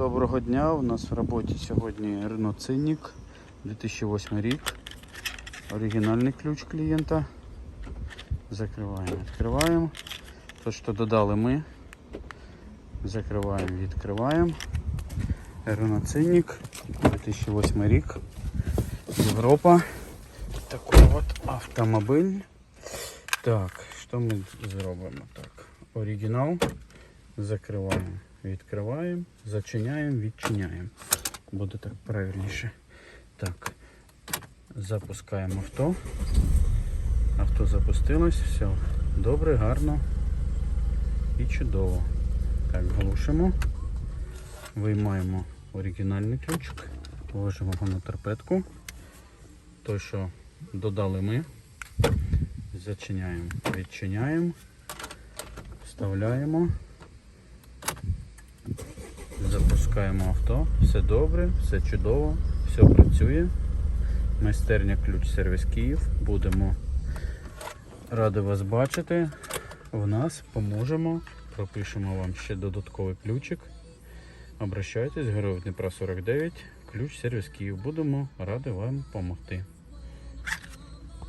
Доброго дня. У нас в роботі сьогодні Renault Цинник 2008 рік. Оригінальний ключ клієнта. Закриваємо, відкриваємо. То, що додали ми. Закриваємо, відкриваємо. Renault Цинник 2008 рік. Європа. Такий от автомобіль. Так, що ми зробимо? Так, оригінал. Закриваємо, відкриваємо, зачиняємо, відчиняємо. Буде так правильніше. Так, запускаємо авто. Авто запустилось, все добре, гарно і чудово. Так, глушимо, виймаємо оригінальний ключик, ложимо його на торпедку. Той, що додали ми, зачиняємо, відчиняємо, вставляємо. Запускаємо авто, все добре, все чудово, все працює. Майстерня ключ сервіс Київ. Будемо раді вас бачити. В нас поможемо, пропишемо вам ще додатковий ключик. Обращайтесь, Героїв Дніпра 49, ключ сервіс Київ. Будемо раді вам допомогти.